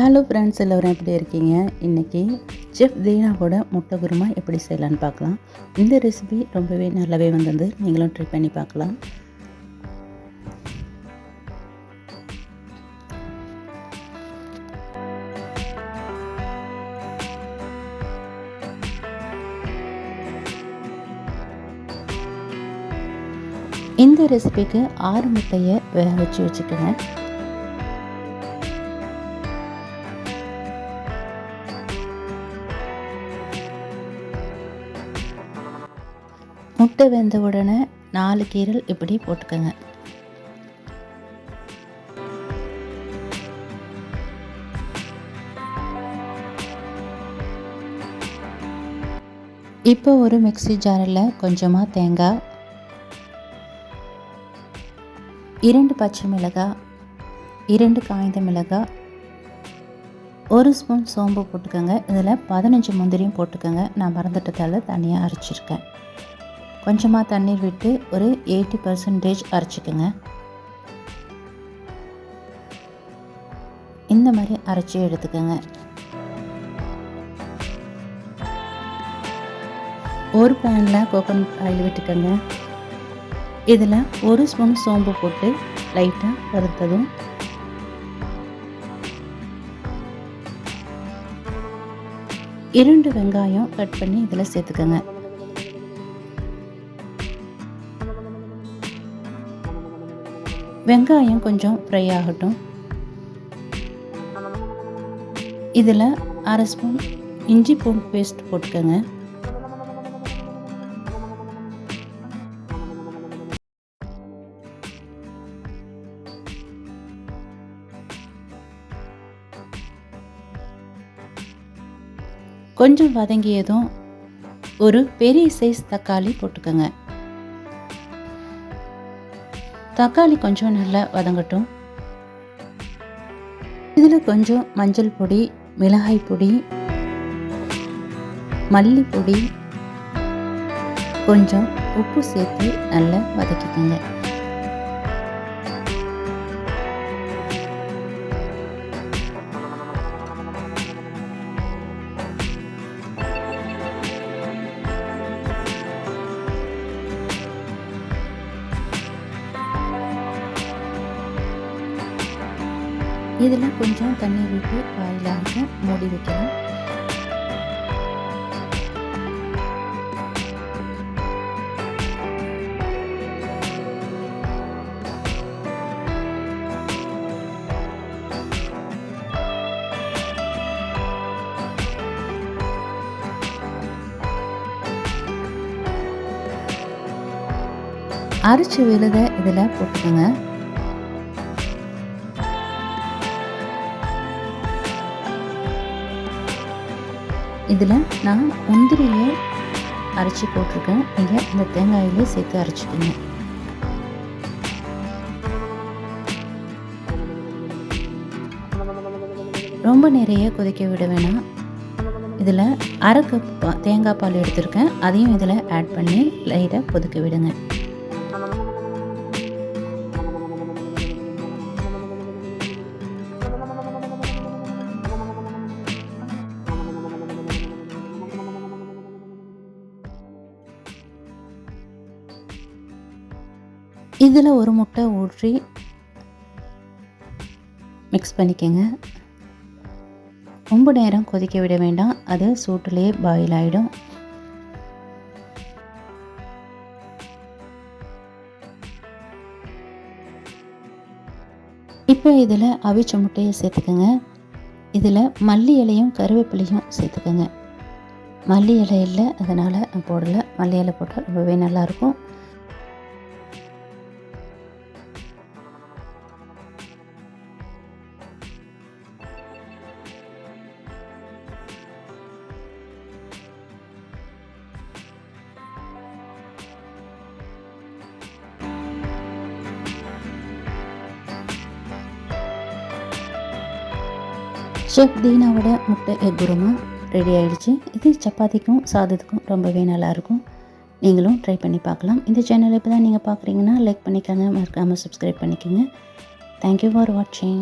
Hello friends எல்லோரும் எப்படி இருக்கீங்க? இன்றைக்கி செஃப் தீனாவோட முட்டை குருமா எப்படி செய்யலான்னு பார்க்கலாம். இந்த ரெசிபி ரொம்பவே நல்லாவே வந்தது. நீங்களும் ட்ரை பண்ணி பார்க்கலாம். இந்த ரெசிபிக்கு ஆறு முட்டையை வேக வச்சு வச்சுக்கோங்க. முட்டை வெந்த உடனே நாலு கீரல் இப்படி போட்டுக்கோங்க. இப்போ ஒரு மிக்சி ஜாரில் கொஞ்சமாக தேங்காய் இரண்டு பச்சை மிளகாய் இரண்டு காய்ந்த மிளகாய் ஒரு ஸ்பூன் சோம்பு போட்டுக்கோங்க. இதில் பதினஞ்சு முந்திரியும் போட்டுக்கோங்க. நான் மறந்துட்டதால் தனியாக அரைச்சிருக்கேன். கொஞ்சமாக தண்ணீர் விட்டு ஒரு எயிட்டி பர்சன்டேஜ் அரைச்சிக்கோங்க. இந்த மாதிரி அரைச்சி எடுத்துக்கோங்க. ஒரு பேனில் கோகோனட் ஆயில் விட்டுக்கோங்க. இதில் ஒரு ஸ்பூன் சோம்பு போட்டு லைட்டாக வறுத்ததும் இரண்டு வெங்காயம் கட் பண்ணி இதில் சேர்த்துக்கோங்க. வெங்காயம் கொஞ்சம் ஃப்ரை ஆகட்டும். இதில் அரை ஸ்பூன் இஞ்சி பூண்டு பேஸ்ட் போட்டுக்கோங்க. கொஞ்சம் வதங்கியதும் ஒரு பெரிய சைஸ் தக்காளி போட்டுக்கோங்க. தக்காளி கொஞ்சம் நல்லா வதங்கட்டும். இதில் கொஞ்சம் மஞ்சள் பொடி மிளகாய் பொடி மல்லிப்பொடி கொஞ்சம் உப்பு சேர்த்து நல்லா வதக்கிக்கோங்க. இதில் கொஞ்சம் தண்ணி விட்டு வாயிலாக மூடி வைக்கலாம் அரிச்சு விழுத இதில் போட்டுக்கோங்க. இதில் நான் முந்திரியை அரைச்சி போட்டிருக்கேன். நீங்கள் இந்த தேங்காயிலே சேர்த்து அரைச்சிக்கோங்க. ரொம்ப நிறைய கொதிக்க விட வேணாம். இதில் அரை கப் தேங்காய் பால் எடுத்திருக்கேன். அதையும் இதில் ஆட் பண்ணி லைட்டாக கொதிக்க விடுங்க. இதில் ஒரு முட்டை ஊற்றி மிக்ஸ் பண்ணிக்கோங்க. ரொம்ப நேரம் கொதிக்க விட வேண்டாம். அது சூட்டிலேயே பாயில் ஆகிடும் இப்போ இதில் அவிச்ச முட்டையை சேர்த்துக்கோங்க. இதில் மல்லி இலையும் கருவேப்பிலையும் சேர்த்துக்கோங்க. மல்லி இலை இல்லை அதனால் நான் போடலை. மல்லி இலை போட்டால் ரொம்பவே நல்லாயிருக்கும். ஷெஃப் தீனாவோட முட்டை எக் குருமா ரெடி ஆகிடுச்சு இது சப்பாத்திக்கும் சாதத்துக்கும் ரொம்பவே நல்லாயிருக்கும் நீங்களும் ட்ரை பண்ணி பார்க்கலாம். இந்த சேனல் இப்போ தான் நீங்கள் பார்க்குறீங்கன்னா லைக் பண்ணிக்கோங்க. மறக்காமல் சப்ஸ்கிரைப் பண்ணிக்கோங்க. தேங்க்யூ ஃபார் வாட்சிங்